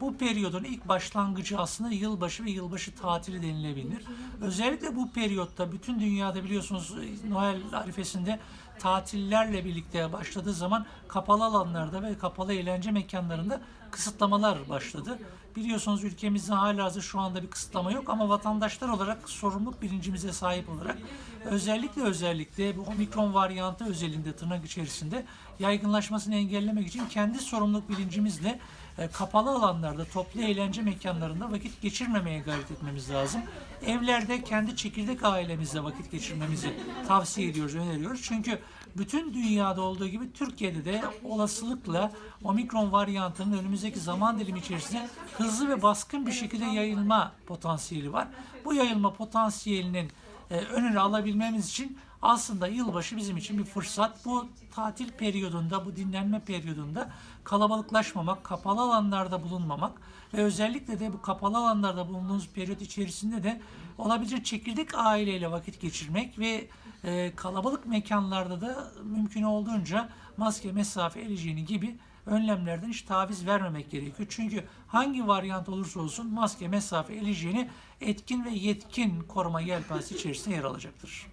Bu periyodun ilk başlangıcı aslında yılbaşı ve yılbaşı tatili denilebilir. Özellikle bu periyotta bütün dünyada biliyorsunuz Noel arifesinde tatillerle birlikte başladığı zaman kapalı alanlarda ve kapalı eğlence mekanlarında kısıtlamalar başladı. Biliyorsunuz ülkemizde hala şu anda bir kısıtlama yok ama vatandaşlar olarak sorumluluk bilincimize sahip olarak özellikle özellikle bu omikron varyantı özelinde tırnak içerisinde yaygınlaşmasını engellemek için kendi sorumluluk bilincimizle e, kapalı alanlarda, toplu eğlence mekanlarında vakit geçirmemeye gayret etmemiz lazım. Evlerde kendi çekirdek ailemizle vakit geçirmemizi tavsiye ediyoruz, öneriyoruz. Çünkü bütün dünyada olduğu gibi Türkiye'de de olasılıkla omikron varyantının önümüzdeki zaman dilimi içerisinde hızlı ve baskın bir şekilde yayılma potansiyeli var. Bu yayılma potansiyelinin e, önünü alabilmemiz için aslında yılbaşı bizim için bir fırsat. Bu tatil periyodunda, bu dinlenme periyodunda kalabalıklaşmamak, kapalı alanlarda bulunmamak ve özellikle de bu kapalı alanlarda bulunduğumuz periyot içerisinde de olabildiğince çekirdek aileyle vakit geçirmek ve e, kalabalık mekanlarda da mümkün olduğunca maske, mesafe, el hijyeni gibi önlemlerden hiç taviz vermemek gerekiyor. Çünkü hangi varyant olursa olsun maske, mesafe, el hijyeni etkin ve yetkin koruma yelpazesi içerisinde yer alacaktır.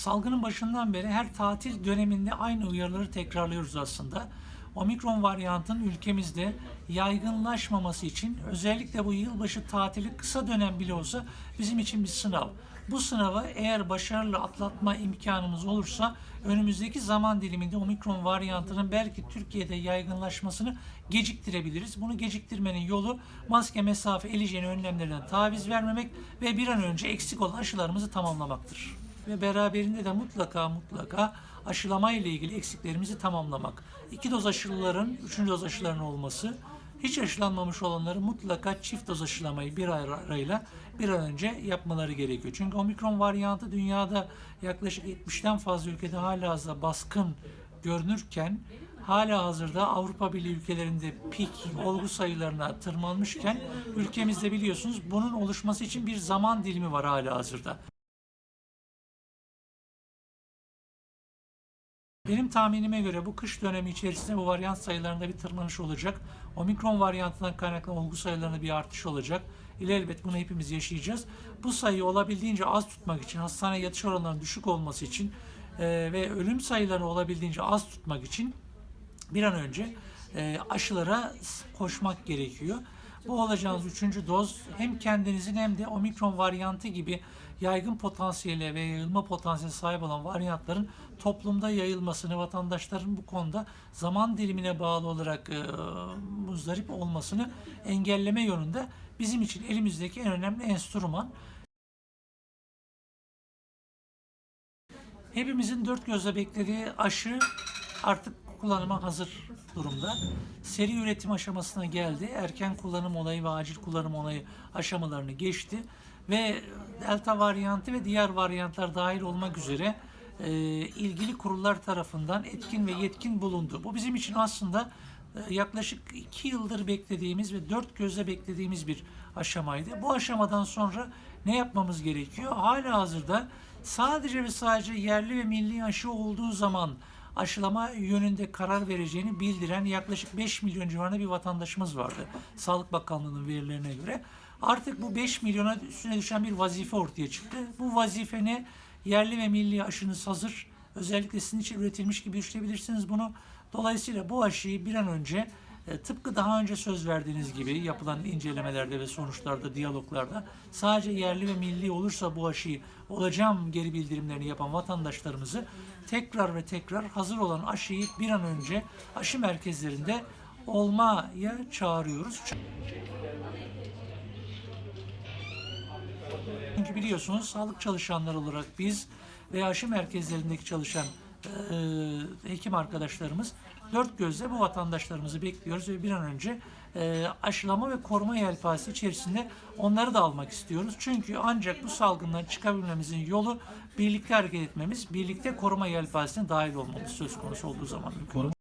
Salgının başından beri her tatil döneminde aynı uyarıları tekrarlıyoruz aslında. Omikron varyantının ülkemizde yaygınlaşmaması için özellikle bu yılbaşı tatili kısa dönem bile olsa bizim için bir sınav. Bu sınavı eğer başarılı atlatma imkanımız olursa önümüzdeki zaman diliminde omikron varyantının belki Türkiye'de yaygınlaşmasını geciktirebiliriz. Bunu geciktirmenin yolu maske, mesafe, el önlemlerinden taviz vermemek ve bir an önce eksik olan aşılarımızı tamamlamaktır ve beraberinde de mutlaka mutlaka aşılama ile ilgili eksiklerimizi tamamlamak. İki doz aşılıların, üçüncü doz aşıların olması, hiç aşılanmamış olanların mutlaka çift doz aşılamayı bir ay arayla bir an önce yapmaları gerekiyor. Çünkü omikron varyantı dünyada yaklaşık 70'ten fazla ülkede hala hazırda baskın görünürken hala hazırda Avrupa Birliği ülkelerinde pik olgu sayılarına tırmanmışken ülkemizde biliyorsunuz bunun oluşması için bir zaman dilimi var hala hazırda. Benim tahminime göre bu kış dönemi içerisinde bu varyant sayılarında bir tırmanış olacak. Omikron varyantından kaynaklanan olgu sayılarında bir artış olacak. İlelebet bunu hepimiz yaşayacağız. Bu sayıyı olabildiğince az tutmak için, hastane yatış oranlarının düşük olması için e, ve ölüm sayılarını olabildiğince az tutmak için bir an önce e, aşılara koşmak gerekiyor. Bu olacağınız üçüncü doz hem kendinizin hem de omikron varyantı gibi yaygın potansiyele ve yayılma potansiyeli sahip olan varyantların toplumda yayılmasını, vatandaşların bu konuda zaman dilimine bağlı olarak e, muzdarip olmasını engelleme yönünde bizim için elimizdeki en önemli enstrüman. Hepimizin dört gözle beklediği aşı artık kullanıma hazır durumda. Seri üretim aşamasına geldi. Erken kullanım olayı ve acil kullanım olayı aşamalarını geçti. Ve delta varyantı ve diğer varyantlar dahil olmak üzere e, ilgili kurullar tarafından etkin ve yetkin bulundu. Bu bizim için aslında e, yaklaşık iki yıldır beklediğimiz ve dört gözle beklediğimiz bir aşamaydı. Bu aşamadan sonra ne yapmamız gerekiyor? Hala hazırda sadece ve sadece yerli ve milli aşı olduğu zaman aşılama yönünde karar vereceğini bildiren yaklaşık 5 milyon civarında bir vatandaşımız vardı. Sağlık Bakanlığı'nın verilerine göre. Artık bu 5 milyona üstüne düşen bir vazife ortaya çıktı. Bu vazife ne? Yerli ve milli aşınız hazır. Özellikle sizin için üretilmiş gibi düşünebilirsiniz bunu. Dolayısıyla bu aşıyı bir an önce tıpkı daha önce söz verdiğiniz gibi yapılan incelemelerde ve sonuçlarda, diyaloglarda sadece yerli ve milli olursa bu aşıyı olacağım geri bildirimlerini yapan vatandaşlarımızı tekrar ve tekrar hazır olan aşıyı bir an önce aşı merkezlerinde olmaya çağırıyoruz. Çünkü biliyorsunuz sağlık çalışanları olarak biz ve aşı merkezlerindeki çalışan e, hekim arkadaşlarımız dört gözle bu vatandaşlarımızı bekliyoruz ve bir an önce e, aşılama ve koruma yelpazesi içerisinde onları da almak istiyoruz. Çünkü ancak bu salgından çıkabilmemizin yolu birlikte hareket etmemiz, birlikte koruma yelpazesine dahil olmamız söz konusu olduğu zaman mümkün.